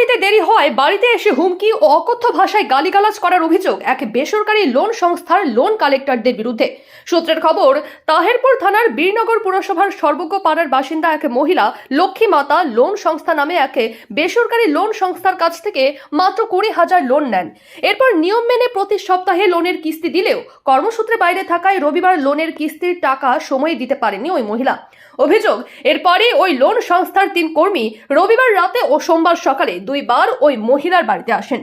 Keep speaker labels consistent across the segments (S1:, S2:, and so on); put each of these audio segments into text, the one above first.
S1: দিতে দেরি হয়, বাড়িতে এসে হুমকি ও অকথ্য ভাষায় গালিগালাজ করার অভিযোগ এক বেসরকারি লোন সংস্থার লোন কালেক্টরদের বিরুদ্ধে। সূত্রের খবর, তাহেরপুর থানার বীরনগর পুরসভার সর্বজ্ঞ পাড়ার বাসিন্দা এক মহিলা লক্ষ্মী মাতা লোন সংস্থা নামে এক বেসরকারি লোন সংস্থার কাছ থেকে মাত্র কুড়ি হাজার লোন নেন। এরপর নিয়ম মেনে প্রতি সপ্তাহে লোনের কিস্তি দিলেও কর্মসূত্রে বাইরে থাকায় রবিবার লোনের কিস্তির টাকা সময় দিতে পারেনি ওই মহিলা। অভিযোগ এরপরে ওই লোন সংস্থার তিন কর্মী রবিবার রাতে ও সোমবার সকালে দুইবার ওই মহিলার বাড়িতে আসেন।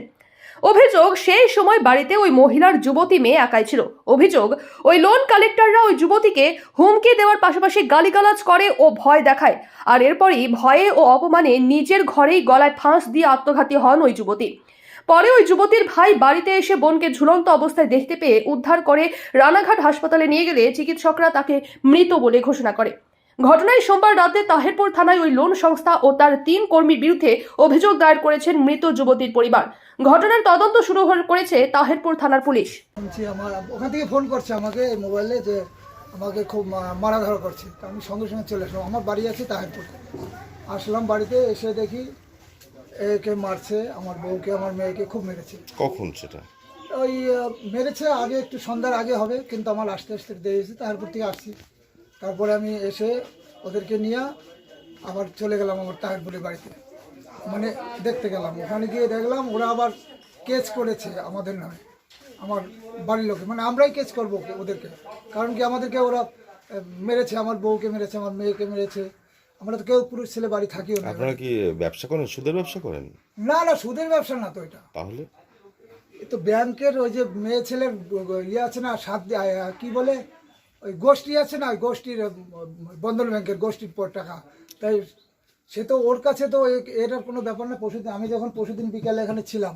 S1: অভিযোগ, সেই সময় বাড়িতে ওই মহিলার যুবতী মেয়ে একাই ছিল। অভিযোগ, ওই লোন কালেক্টররা ওই যুবতীকে হুমকি দেওয়ার পাশাপাশি গালিগালাজ করে ও ভয় দেখায়। আর এরপরই ভয়ে ও অপমানে নিজের ঘরেই গলায় ফাঁস দিয়ে আত্মঘাতী হন ওই যুবতী। পরে ওই যুবতীর ভাই বাড়িতে এসে বোনকে ঝুলন্ত অবস্থায় দেখতে পেয়ে উদ্ধার করে রানাঘাট হাসপাতালে নিয়ে গেলে চিকিৎসকরা তাকে মৃত বলে ঘোষণা করে। ঘটনায় সোমবার রাতে তাহেরপুর থানায় ওই লোন সংস্থা ও তার তিন কর্মীর বিরুদ্ধে অভিযোগ দায়ের করেছেন মৃত যুবতীর পরিবার। ঘটনার তদন্ত শুরু করেছে তাহেরপুর থানার পুলিশ।
S2: আমার ওখান থেকে ফোন করছে আমাকে মোবাইলে যে আমাকে খুব মা- মারাধরা করছে। তো আমি সঙ্গে সঙ্গে চলে আসলাম। আমার বাড়ি আছে তাহেরপুর। আসলাম বাড়িতে এসে দেখি একে মারছে আমার বউকে আমার মেয়েকে খুব মেরেছে।
S3: কখন সেটা?
S2: ওই মেরেছে আগে একটু সন্ধ্যার আগে হবে কিন্তু আমার আসতে আসতে দেরি হয়েছে তাহেরপুর থেকে আসছি। তারপরে আমি এসে ওদেরকে নিয়ে আবার চলে গেলাম আমার তাহেরপুরের বাড়িতে। মানে দেখতে গেলাম। ওখানে গিয়ে দেখলাম ওরা আবার কেস করেছে আমাদের নামে আমার বাড়ির লোকে। মানে আমরাই কেস করব ওদেরকে। কারণ কি আমাদেরকে ওরা মেরেছে আমার বউকে মেরেছে আমার মেয়েকে মেরেছে। আমরা তো কেউ পুরুষ ছেলে বাড়ি থাকিও না।
S3: আপনারা কি ব্যবসা করেন? সুদের ব্যবসা করেন?
S2: না না সুদের ব্যবসা না তো এটা।
S3: তাহলে?
S2: এ তো ব্যাংকের ওই যে মেয়ে ছেলের ইয়ে আছে না সাত কি বলে? ওই গোষ্ঠী আছে না, ওই গোষ্ঠীর বন্ধন ব্যাংকের গোষ্ঠীর পর টাকা। তাই সে তো ওর কাছে তো এটার কোনো ব্যাপার না, পরশুদিন, আমি যখন পরশুদিন বিকালে এখানে ছিলাম,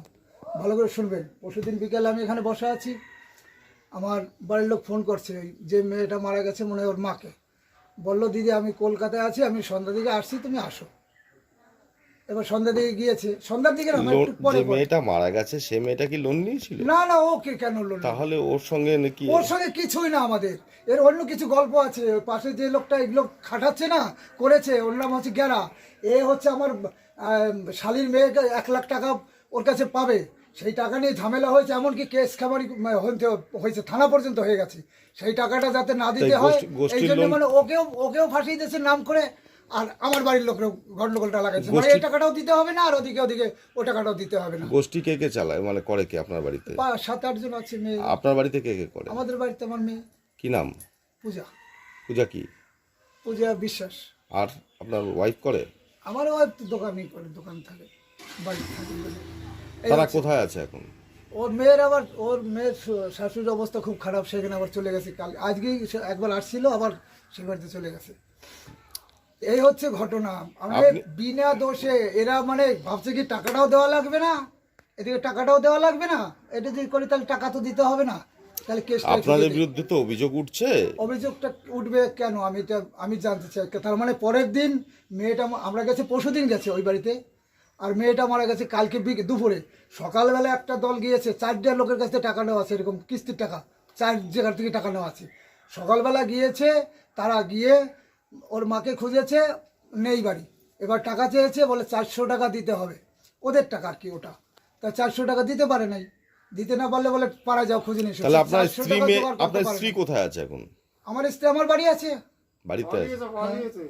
S2: ভালো করে শুনবেন, পরশুদিন বিকালে আমি এখানে বসে আছি, আমার বাড়ির লোক ফোন করছে যে মেয়েটা মারা গেছে মনে হয় ওর মাকে। বলল, দিদি, আমি কলকাতায় আছি, আমি সন্ধ্যা দিকে আসছি, তুমি আসো। এবার সন্ধ্যা দিকে গিয়েছে। সন্ধ্যার দিকে না, মানে একটু পরে
S3: যে মেয়েটা মারা গেছে সে মেয়েটা কি লোন নিয়েছিল?
S2: না না ওকে কেন লোন
S3: তাহলে ওর সঙ্গে নাকি
S2: ওর সঙ্গে কিছুই না আমাদের। এর অন্য কিছু গল্প আছে। পাশে যে লোকটা এগুলো খাটাচ্ছে না করেছে ওর নাম হচ্ছে গেরা এ হচ্ছে আমার শালির মেয়েকে এক লাখ টাকা ওর কাছে পাবে। সেই টাকা নিয়ে ঝামেলা হয়েছে এমনকি কেস খামারি হয়েছে থানা পর্যন্ত হয়ে গেছে। সেই টাকাটা যাতে না দিতে হয় এই জন্য মানে ওকেও ওকেও ফাঁসিয়ে দিয়েছে নাম করে আর আমার বাড়ির লোকেরও গন্ডগোলটা লাগাচ্ছে মানে এই টাকাটাও দিতে হবে না আর ওদিকে ওদিকে ও টাকাটাও দিতে হবে না।
S3: গোষ্ঠী কে কে চালায়? মানে করে কি আপনার বাড়িতে?
S2: বা সাত আটজন আছে মেয়ে।
S3: আপনার বাড়িতে কে কে করে?
S2: আমাদের বাড়িতে আমার মেয়ে।
S3: কি নাম?
S2: পূজা।
S3: পূজা কি?
S2: পূজা বিশ্বাস।
S3: আর আপনার ওয়াইফ করে?
S2: আমারও তো দোকানই করে দোকান থাকে বাড়িতে থাকে বলে। এই
S3: তারা
S2: হচ্ছে।
S3: কোথায় আছে এখন?
S2: ওর মেয়ের আবার ওর মেয়ের শু- শাশুড়ির অবস্থা খুব খারাপ সেখানে আবার চলে গেছে কাল। আজকেই সে একবার আসছিল আবার সে বাড়িতে চলে গেছে। এই হচ্ছে ঘটনা। আমাদের বিনা দোষে এরা মানে ভাবছে কি টাকাটাও দেওয়া লাগবে না? এদিকে টাকাটাও দেওয়া লাগবে না? এটা যদি করি তাহলে টাকা তো দিতে হবে না। তাহলে কেস
S3: আপনাদের বিরুদ্ধে তো অভিযোগ উঠছে।
S2: অভিযোগটা উঠবে কেন? আমি এটা আমি জানতে চাই। তার মানে পরের দিন মেয়েটা আমরা গেছে পরশু দিন গেছে ওই বাড়িতে। আর মেয়েটা মারা গেছে কালকে বিকে দুপুরে। সকালবেলা একটা দল গিয়েছে চারটা লোকের কাছে টাকা নেওয়া আছে এরকম কিস্তির টাকা। চার জায়গার থেকে টাকা নেওয়া আছে। সকালবেলা গিয়েছে তারা গিয়ে ওর মাকে খুঁজেছে নেই বাড়ি। এবার টাকা চেয়েছে বলে চারশো টাকা দিতে হবে। ওদের টাকা আর কি ওটা। তা চারশো টাকা দিতে পারে নাই। দিতে না পারলে বলে পাড়া যাও খুঁজে নিয়ে
S3: তাহলে আপনার স্ত্রী আপনার কোথায় আছে এখন?
S2: আমার স্ত্রী আমার বাড়ি আছে।
S3: বাড়িতে আছে।